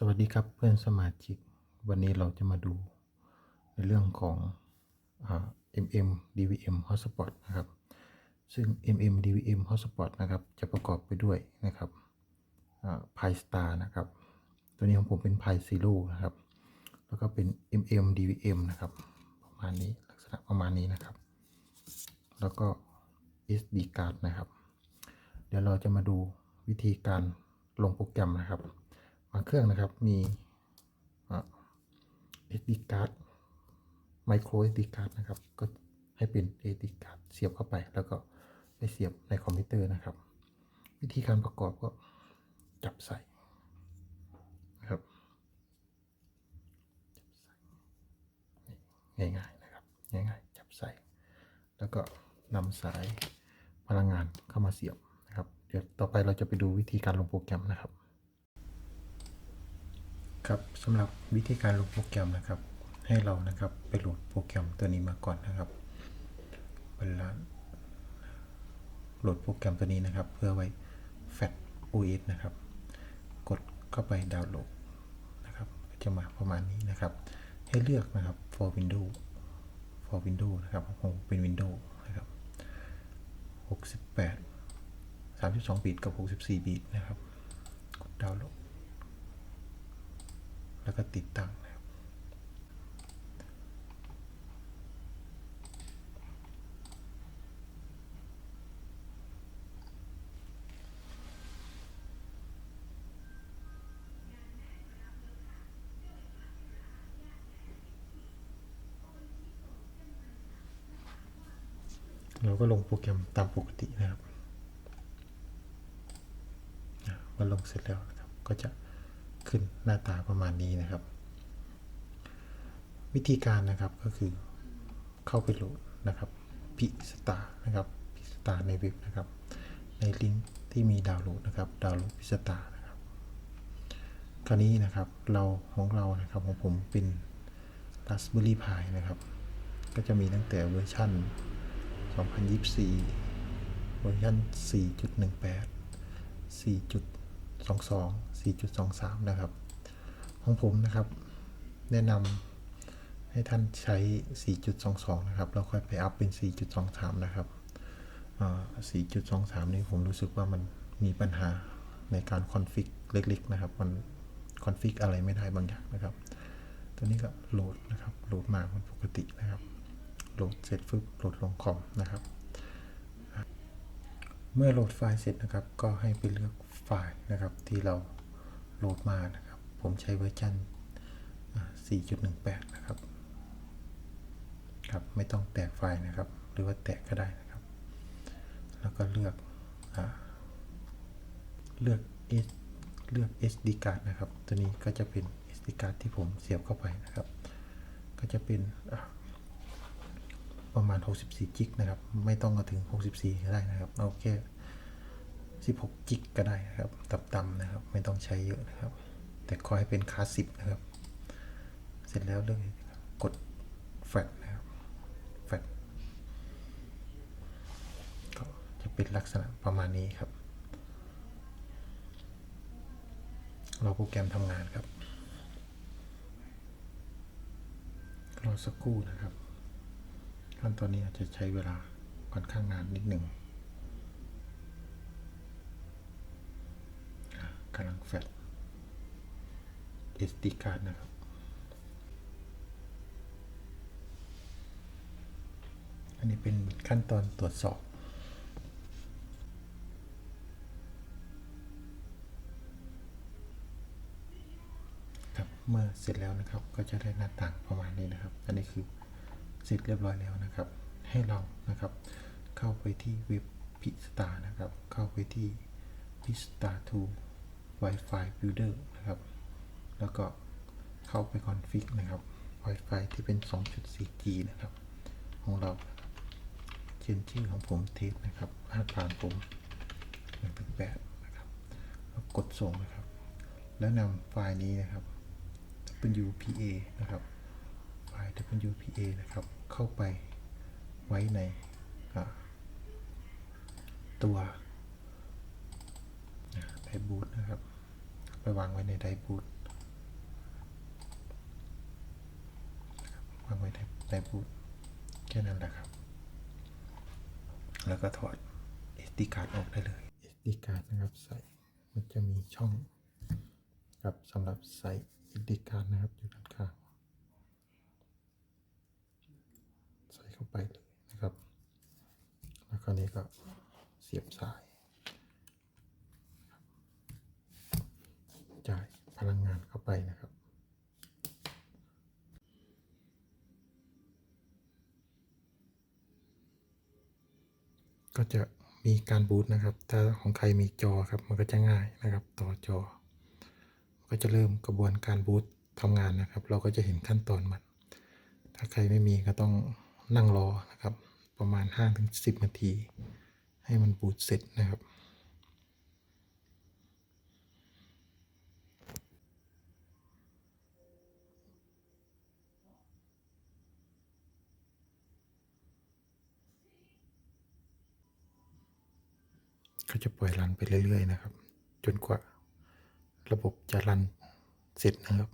สวัสดีครับเพื่อนสมาชิก วันนี้เราจะมาดูในเรื่องของอ MM DVM Hotspot นะครับ ซึ่ง MM DVM Hotspot นะครับ จะประกอบไปด้วยนะครับอ่า Pi Star นะครับ ตัวนี้ของผมเป็น Pi Zero นะครับ แล้วก็เป็น MM DVM นะครับ ประมาณนี้ลักษณะประมาณนี้นะครับ แล้วก็ SD card นะครับ เดี๋ยวเราจะมาดูวิธีการลงโปรแกรมนะครับ บางเครื่องนะครับมีอ่า SD card micro SD card นะครับ ก็ให้เป็น SD card เสียบเข้าไป แล้วก็ไปเสียบในคอมพิวเตอร์นะครับ วิธีการประกอบก็จับใส่นะครับง่ายๆนะครับง่ายๆจับใส่ แล้วก็นำสายพลังงานเข้ามาเสียบนะครับ เดี๋ยวต่อไปเราจะไปดูวิธีการลงโปรแกรมนะครับ ครับสำหรับวิธีการลงโปรแกรมนะครับ ให้เรานะครับไปโหลดโปรแกรมตัวนี้มาก่อนนะครับเวลาโหลดโปรแกรมตัวนี้นะครับ เพื่อไว้ Fat OS นะครับ กดเข้าไปดาวน์โหลดนะครับจะมาประมาณนี้นะครับ ให้เลือกนะครับ for Windows for Windows นะครับผมเป็น Windows นะครับ 68 32 บิตกับ 64 บิตนะครับ กดดาวน์โหลด แล้วก็ติดตั้งนะครับเราก็ลงโปรแกรมตามปกตินะครับอะพอลงเสร็จแล้วนะครับ ก็จะ ขึ้นหน้าตาประมาณนี้นะครับ วิธีการนะครับก็คือเข้าไปโหลดนะครับพิสตานะครับพิสตาในเว็บนะครับ ในลิงก์ที่มีดาวน์โหลดนะครับดาวน์โหลดพิสตานะครับคราวนี้นะครับเราของเรานะครับของผมเป็น Raspberry Pi นะครับ ก็จะมีตั้งแต่เวอร์ชัน2024 เวอร์ชัน4.18 4.22 4.23 นะครับ ของผมนะครับ แนะนำให้ท่านใช้ 4.22 นะครับ แล้วค่อยไปอัพเป็น 4.23 นะครับอ่า4.23 นี่ผมรู้สึกว่ามันมีปัญหาในการคอนฟิกเล็กๆนะครับ มันคอนฟิกอะไรไม่ได้บางอย่างนะครับ ตัวนี้ก็โหลดนะครับ โหลดมาเป็นปกตินะครับ โหลดเสร็จฟึบโหลดลงคอมนะครับ เมื่อโหลดไฟล์เสร็จนะครับ ก็ให้ไปเลือก ไฟล์นะครับที่เราโหลดมานะครับ ผมใช้เวอร์ชันอ่า4.18 นะครับครับไม่ต้องแตกไฟล์นะครับ หรือว่าแตกก็ได้นะครับ แล้วก็เลือกอเลือก S เลือก SD card นะครับ ตัวนี้ก็จะเป็น SD card ที่ผมเสียบเข้าไปนะครับ ก็จะเป็นประมาณ 64กิกนะครับ ไม่ต้องมาถึง 64ก็ได้นะครับ เอาแค่ 16กิกก็ได้นะครับต่ำๆนะครับ ไม่ต้องใช้เยอะนะครับ แต่ขอให้เป็นคลาสสิกนะครับ เสร็จแล้วเลือกกดแฟลนะครับแฟลก็จะเป็นลักษณะประมาณนี้ครับราโปรแกรมทำงานครับรอสักครู่นะครับขั้นตอนนี้อาจจะใช้เวลาค่อนข้างนานนิดหนึ่งอะ กำลังแฟลช SD card นะครับ อันนี้เป็นขั้นตอนตรวจสอบครับเมื่อเสร็จแล้วนะครับก็จะได้หน้าต่างประมาณนี้นะครับ อันนี้คือเสร็จเรียบร้อยแล้วนะครับ ให้เรานะครับ เข้าไปที่เว็บพิสตานะครับ เข้าไปที่พิสตา2 Wi-Fi Builder นะครับ แล้วก็เข้าไปคอนฟิกนะครับ Wi-Fi ที่เป็น 2.4G นะครับ ของเราเขียนชื่อของผมเทสนะครับรหัสผ่านผม118นะครับ แล้วกดส่งนะครับ แล้วนำไฟล์นี้นะครับ WPA นะครับ ไฟล์ WPA นะครับ เข้าไปไว้ในตัว ไดบูทนะครับไปวางไว้ในไดบูทวางไว้ในไดบูทแค่นั้นแหละครับ แล้วก็ถอดเอสติการ์ดออกได้เลยเอสติการ์ดนะครับใส่มันจะมีช่องครับสำหรับใส่เอสติการ์ดนะครับอยู่ด้านข้างใส่เข้าไปเลยนะครับ แล้วคราวนี้ก็เสียบสาย จ่ายพลังงานเข้าไปนะครับ ก็จะมีการบูตนะครับ ถ้าของใครมีจอครับ มันก็จะง่ายนะครับ ต่อจอ ก็จะเริ่มกระบวนการบูตทำงานนะครับ เราก็จะเห็นขั้นตอนมัน ถ้าใครไม่มีก็ต้องนั่งรอนะครับ ประมาณ5-10นาที ให้มันบูตเสร็จนะครับ ก็ จะปล่อยรันไปเรื่อย ๆ นะครับ จนกว่าระบบจะรันเสร็จนะครับ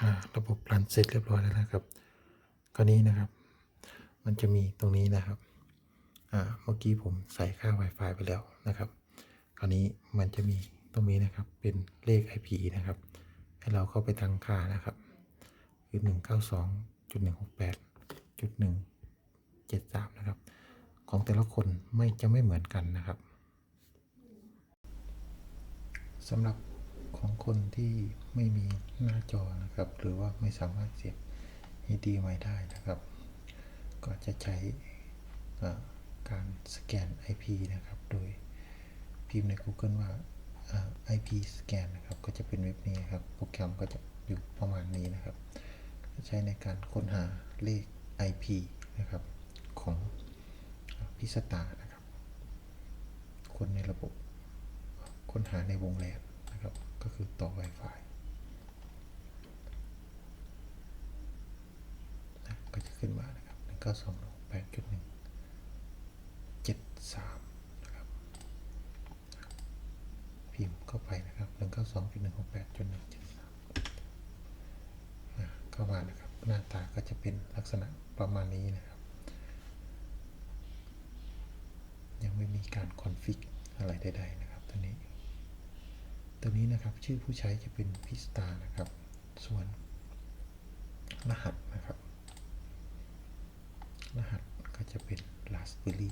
อ่าระบบรันเสร็จเรียบร้อยแล้วนะครับคราวนี้นะครับ มันจะมีตรงนี้นะครับอ่าเมื่อกี้ผมใส่ค่า Wi-Fi ไปแล้วนะครับคราวนี้มันจะมีตรงนี้นะครับเป็นเลข IP นะครับ ให้เราเข้าไปตั้งค่านะครับ คือ 192.168.173 นะครับ ของแต่ละคนไม่จะไม่เหมือนกันนะครับสำหรับของคนที่ไม่มีหน้าจอนะครับ หรือว่าไม่สามารถเสียบ HDMI ได้นะครับ ก็จะใช้การสแกน IP นะครับ โดยพิมพ์ใน Google ว่าอ่า IP scan นะครับ ก็จะเป็นเว็บนี้ครับ โปรแกรมก็จะอยู่ประมาณนี้นะครับ ใช้ในการค้นหาเลข IP นะครับของพิสตานะครับ คนในระบบค้นหาในวงแลนนะครับ ก็คือต่อ Wi-Fi นะก็จะขึ้นมานะครับ1 9 2 6 8 1 7 3นะครับพิมพ์เข้าไปนะครับ 192.168.173อะ เข้ามานะครับ หน้าตาก็จะเป็นลักษณะประมาณนี้นะครับ ยังไม่มีการคอนฟิกอะไรใดๆนะครับตัวนี้ตัวนี้นะครับชื่อผู้ใช้จะเป็นพิสตานะครับ ส่วนรหัสนะครับ รหัสก็จะเป็น Raspberry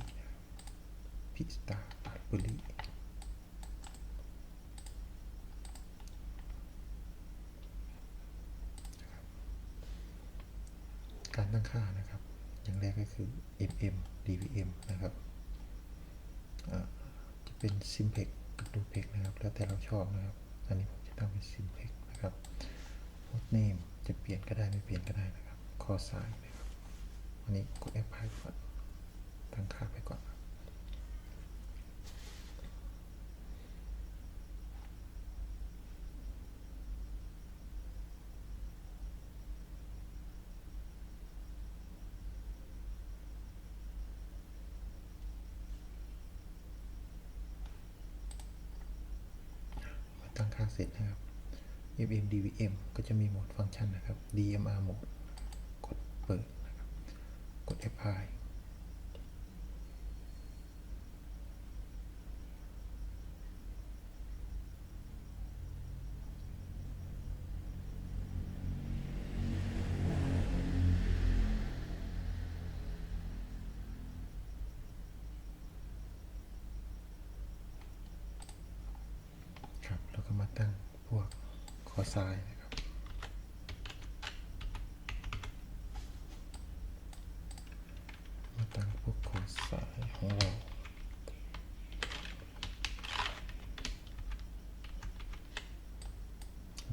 พิสตา Raspberry การตั้งค่านะครับ อย่างแรกก็คือ mm dvm นะครับจะเป็น simplex กับ duplex นะครับ แล้วแต่เราชอบนะครับ อันนี้ผมจะตั้งเป็น simplex นะครับ host name จะเปลี่ยนก็ได้ไม่เปลี่ยนก็ได้นะครับคอสายนะครับ อันนี้กด apply ก่อนตั้งค่าไปก่อน เสร็จนะครับ FM DVM ก็จะมีโหมดฟังก์ชันนะครับ DMR โหมด กดเปิดนะครับ กด Apply ก็มาตั้งพวกคอไซน์นะครับ มาตั้งพวกคอไซน์ของเรา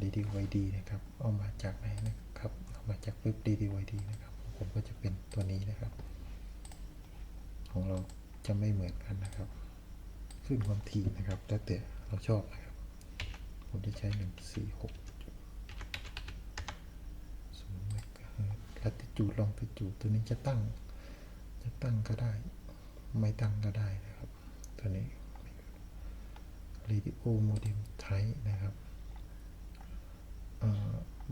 DDYD นะครับ เอามาจากไหนนะครับ เอามาจากเว็บ DDYD นะครับ ผมก็จะเป็นตัวนี้นะครับ ของเราจะไม่เหมือนกันนะครับ ขึ้นความถี่นะครับ แล้วแต่เราชอบนะครับ ผมจะใช้หนึ่งสี่หกศูนย์เมกะเฮิร์ตลัติจูดลองติจูดตัวนี้จะตั้ง จะตั้งก็ได้ ไม่ตั้งก็ได้นะครับ ตัวนี้ radio modem type นะครับ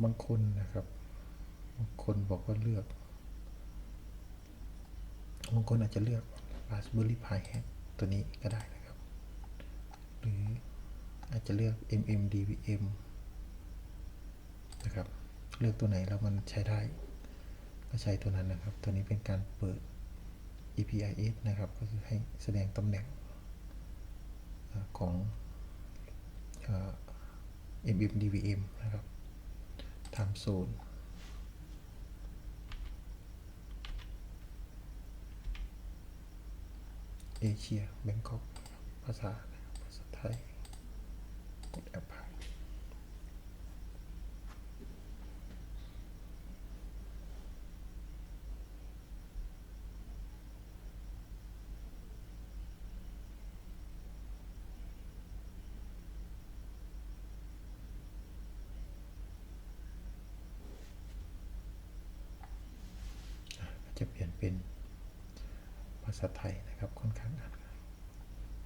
บางคนนะครับ บางคนบอกว่าเลือก บางคนอาจจะเลือก Raspberry Pi Hack ตัวนี้ก็ได้นะครับ หรือ อาจจะเลือก MMDVM นะครับ เลือกตัวไหนแล้วมันใช้ได้ ก็ใช้ตัวนั้นนะครับ ตัวนี้เป็นการเปิด EPIS นะครับ ก็คือให้แสดงตำแหน่งของ MMDVM นะครับ time zone เอเชียแบงกอกภาษาภาษาไทย ดแอปพายก็จะเปลี่ยนเป็นภาษาไทยนะครับค่อนข้างอ่าน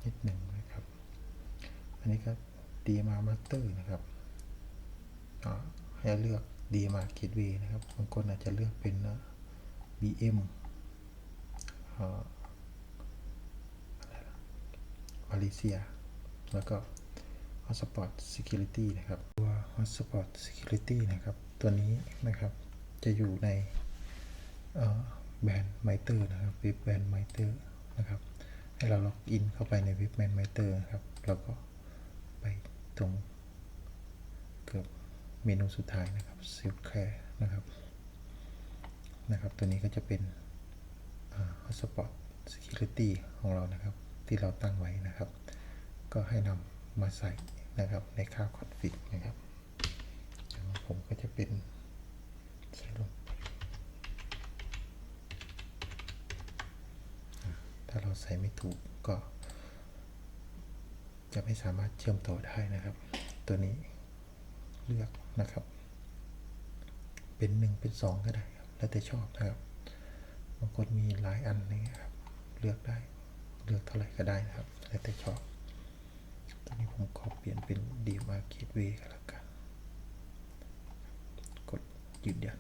นิดหนึ่งนะครับ อันนี้ก็ ดีมามาสเตอร์นะครับให้เลือกดีมาคิดวีนะครับบางคนอาจจะเลือกเป็นอ่า BM อ่าอะไรล่ะมาเลเซีย แล้วก็ Hotspot Security นะครับ ตัว Hotspot Security นะครับ ตัวนี้นะครับจะอยู่ในแบรนด์ไมเตอร์นะครับเว็บแบรนด์ไมเตอร์นะครับ ให้เราล็อกอินเข้าไปในเว็บแบรนด์ไมเตอร์นะครับ แล้วก็ ตรงเกือบเมนูสุดท้ายนะครับเซลแคร์นะครับนะครับตัวนี้ก็จะเป็น Hotspot Security ของเรานะครับ ที่เราตั้งไว้นะครับ ก็ให้นำมาใส่นะครับในค่าคอนฟิกนะครับผมก็จะเป็นใส่ลงถ้าเราใส่ไม่ถูกก็ จะไม่สามารถเชื่อมต่อได้นะครับ ตัวนี้เลือกนะครับ เป็นหนึ่งเป็นสองก็ได้ครับแล้วแต่ชอบนะครับบางคนมีหลายอันนี่ครับเลือกได้เลือกเท่าไหร่ก็ได้นะครับแล้วแต่ชอบตอนนี้ผมขอเปลี่ยนเป็นดีมาร์เก็ตเวย์กันแล้วกัน กดยืนยัน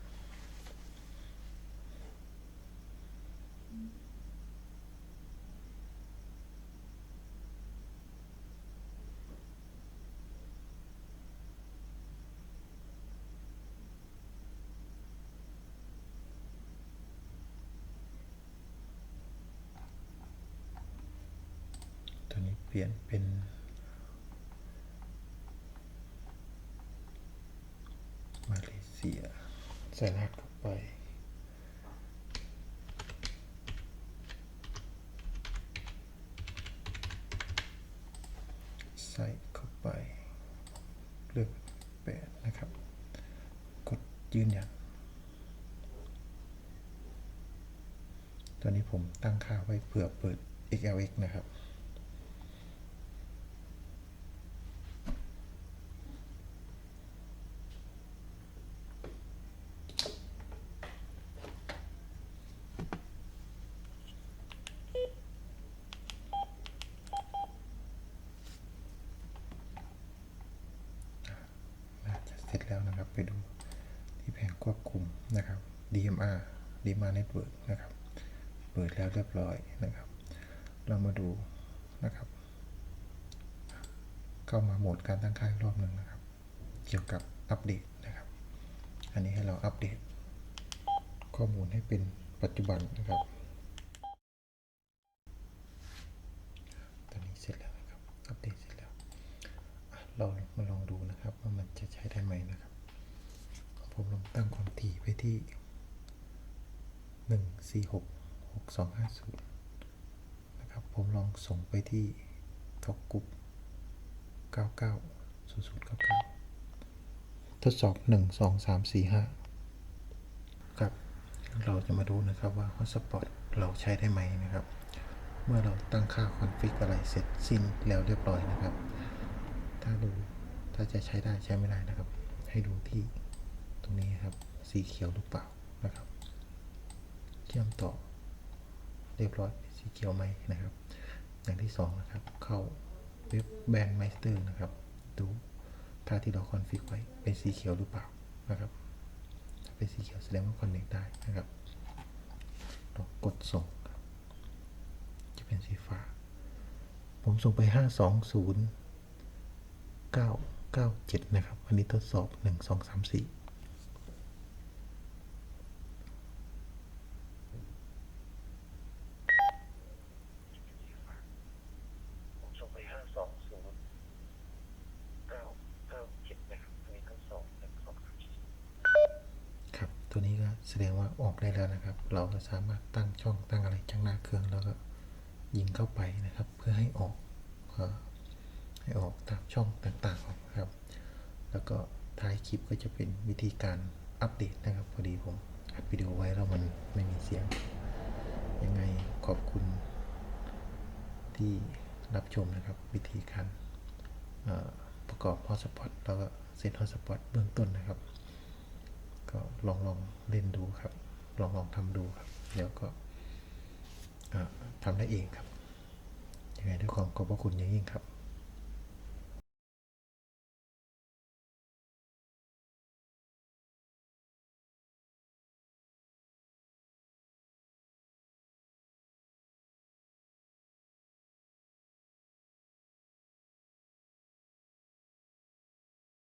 ตัวนี้ เปลี่ยนเป็น มาเลเซียใส่รหัสเข้าไปใส่เข้าไป เลือกแปดนะครับ กดยืนยันตัวนี้ผมตั้งค่าไว้เผื่อเปิด XLX นะครับ น่าจะเสร็จแล้วนะครับ ไปดูที่แผงควบคุมนะครับ DMR DMR Network นะครับ เปิดแล้วเร้อยนะครับ เรามาดูนะครับ เข้ามาโหมดการตั้งค่าอีกรอบหนึ่งนะครับ เกี่ยวกับอัปเดตนะครับ อันนี้ให้เราอัปเดต ข้อมูลให้เป็นปัจจุบันนะครับตอนนี้เสร็จแล้วนะครับอัปเดตเสร็จแล้วเรามาลองดูนะครับว่ามันจะใช้ได้ไหมนะครับ ผมลองตั้งความถี่ไว้ที่ห นึ่งสี่หกหกสองห้าศูนะครับ ผมลองส่งไปที่ทอกกุ๊ปเก้าเก้าศูนย์ศูนย์เก้าเก้าทดสอบหนึ่งสองสามสี่ห้าครับ เราจะมาดูนะครับว่า Hotspot เราใช้ได้ไหมนะครับ เมื่อเราตั้งค่าคอนฟิกอะไรเสร็จสิ้นแล้วเรียบร้อยนะครับ ถ้าดูถ้าจะใช้ได้ใช้ไม่ได้นะครับ ให้ดูที่ตรงนี้ครับ สีเขียวหรือเปล่านะครับ เชื่อมต่อ เรียบร้อยสีเขียวไหมนะครับ อย่างที่สองนะครับเข้าเว็บแบนด์ไมสเตอร์นะครับ ดูค่าที่เราคอนฟิกไว้เป็นสีเขียวหรือเปล่านะครับถ้าเป็นสีเขียวแสดงว่าคอนเน c t ได้นะครับเรากดส่งครับจะเป็นสีฟ้า ผมส่งไป 520 997 นะครับ อันนี้ทดสอบ 1 2 3 4 ผมส่งไปห้าสองศูนย์เก้าเก้าเจ็ดนะครับอันนี้ทั้งสองหนึ่งสองสามสี่ ครับ ตัวนี้ก็ แสดงว่าออกได้แล้วนะครับ เราก็สามารถตั้งช่องตั้งอะไรจากหน้าเครื่องแล้วก็ยิงเข้าไปนะครับ เพื่อให้ออกให้ออกตามช่องต่างๆนะครับ แล้วก็ท้ายคลิปก็จะเป็นวิธีการอัปเดตนะครับ พอดีผมอัดวิดีโอไว้แล้วมันไม่มีเสียง ยังไงขอบคุณที่รับชมนะครับวิธีการประกอบฮอสปอตแล้วก็เซตฮอสปอตเบื้องต้นนะครับ ก็ลองลองเล่นดูครับ ลองลองทำดูครับ เดี๋ยวก็ทำได้เองครับยังไงด้วยความขอบพระคุณอย่างยิ่งครับ